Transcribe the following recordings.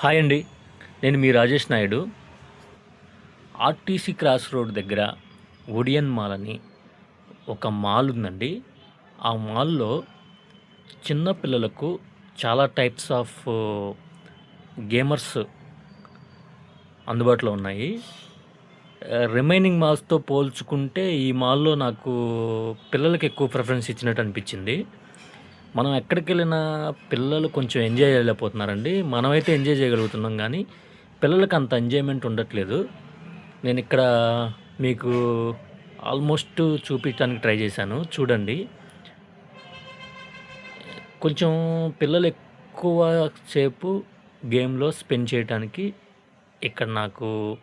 Hi అండి. నేను మీ Rajesh Naidu. RTC cross road దగ్గర ఒడియన్ మాల్ అని ఒక మాల్ ఉందండి. ఆ మాల్లో చిన్న పిల్లలకు చాలా టైప్స్ ఆఫ్ గేమర్స్ అందుబాటులో ఉన్నాయి. రిమైనింగ్ మాల్స్తో పోల్చుకుంటే ఈ మాల్లో నాకు పిల్లలకి ఎక్కువ ప్రిఫరెన్స్ ఇచ్చినట్టు అనిపించింది. మనం ఎక్కడికి వెళ్ళినా పిల్లలు కొంచెం ఎంజాయ్ చేయలేకపోతున్నారండి. మనమైతే ఎంజాయ్ చేయగలుగుతున్నాం కానీ పిల్లలకి అంత ఎంజాయ్మెంట్ ఉండట్లేదు. నేను ఇక్కడ మీకు ఆల్మోస్ట్ చూపించడానికి ట్రై చేశాను. చూడండి. కొంచెం పిల్లలు ఎక్కువ సేపు గేమ్లో స్పెండ్ చేయడానికి ఇక్కడ నాకు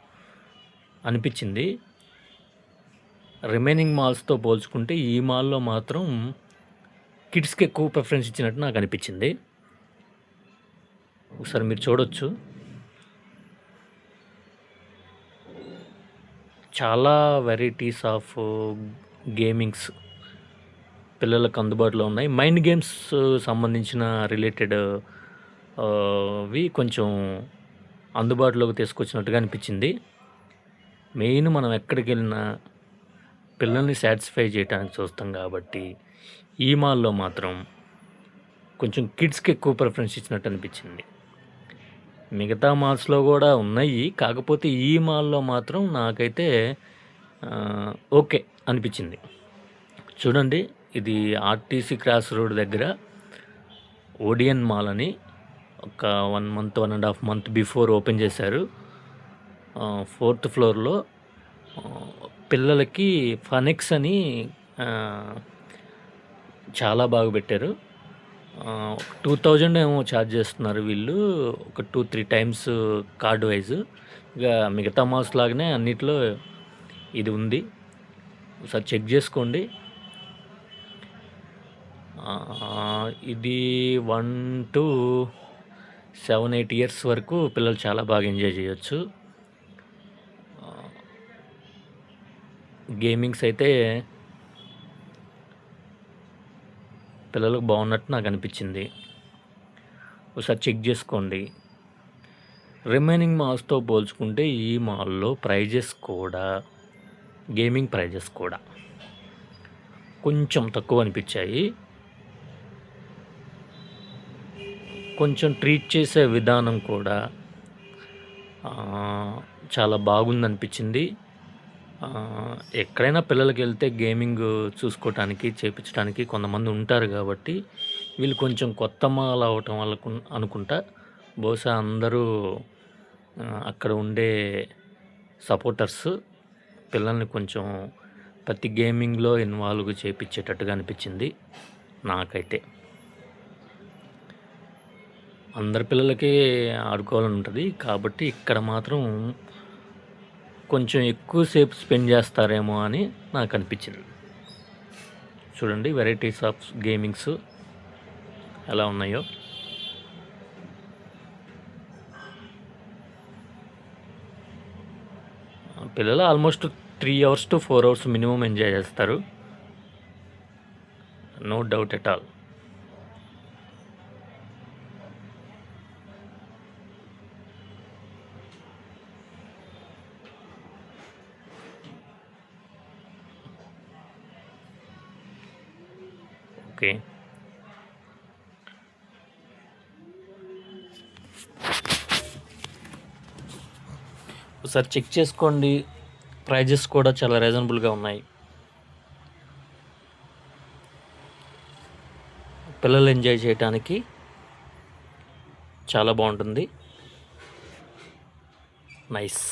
అనిపించింది. రిమైనింగ్ మాల్స్తో పోల్చుకుంటే ఈ మాల్లో మాత్రం కిడ్స్కి ఎక్కువ ప్రిఫరెన్స్ ఇచ్చినట్టు నాకు అనిపించింది. ఒకసారి మీరు చూడొచ్చు. చాలా వెరైటీస్ ఆఫ్ గేమింగ్స్ పిల్లలకు అందుబాటులో ఉన్నాయి. మైండ్ గేమ్స్ సంబంధించిన రిలేటెడ్ వి కొంచెం అందుబాటులోకి తీసుకొచ్చినట్టుగా అనిపించింది. మెయిన్ మనం ఎక్కడికి వెళ్ళినా పిల్లల్ని సాటిస్ఫై చేయడానికి చూస్తాం కాబట్టి ఈ మాల్లో మాత్రం కొంచెం కిడ్స్కి ఎక్కువ ప్రిఫరెన్స్ ఇచ్చినట్టు అనిపించింది. మిగతా మాల్స్లో కూడా ఉన్నాయి. కాకపోతే ఈ మాల్లో మాత్రం నాకైతే ఓకే అనిపించింది. చూడండి ఇది ఆర్టీసీ క్రాస్ రోడ్ దగ్గర ఓడియన్ మాల్ అని ఒక one month one and half month before open చేశారు. ఫోర్త్ ఫ్లోర్లో పిల్లలకి ఫనెక్స్ అని చాలా బాగా పెట్టారు. టూ థౌజండ్ ఏమో ఛార్జ్ చేస్తున్నారు వీళ్ళు. ఒక two three times card wise. ఇక మిగతా మాస్ లాగానే అన్నిట్లో ఇది ఉంది. ఒకసారి చెక్ చేసుకోండి. ఇది one to seven eight years వరకు పిల్లలు చాలా బాగా ఎంజాయ్ చేయొచ్చు. గేమింగ్స్ అయితే పిల్లలకు బాగున్నట్టు నాకు అనిపించింది. ఒకసారి చెక్ చేసుకోండి. రిమైనింగ్ మాల్స్తో పోల్చుకుంటే ఈ మాల్లో ప్రైజెస్ కూడా గేమింగ్ ప్రైజెస్ కూడా కొంచెం తక్కువ అనిపించాయి. కొంచెం ట్రీట్ చేసే విధానం కూడా చాలా బాగుందనిపించింది. ఎక్కడైనా పిల్లలకి వెళ్తే గేమింగ్ చూసుకోవటానికి చేపించడానికి కొంతమంది ఉంటారు కాబట్టి వీళ్ళు కొంచెం కొత్త మాల అవటం వల్ల అనుకుంటా. బహుశా అందరూ అక్కడ ఉండే సపోర్టర్స్ పిల్లల్ని కొంచెం ప్రతి గేమింగ్లో ఇన్వాల్వ్ చేపించేటట్టుగా అనిపించింది నాకైతే. అందరి పిల్లలకి ఆడుకోవాలని ఉంటుంది కాబట్టి ఇక్కడ మాత్రం కొంచెం ఎక్కువసేపు స్పెండ్ చేస్తారేమో అని నాకు అనిపించింది. చూడండి వెరైటీస్ ఆఫ్ గేమింగ్స్ ఎలా ఉన్నాయో. పిల్లలు almost three hours to four hours minimum enjoy చేస్తారు. No doubt at all okay ఒకసారి చెక్ చేసుకోండి. ప్రైజెస్ కూడా చాలా రీజనబుల్గా ఉన్నాయి. పిల్లలు ఎంజాయ్ చేయడానికి చాలా బాగుంటుంది. నైస్.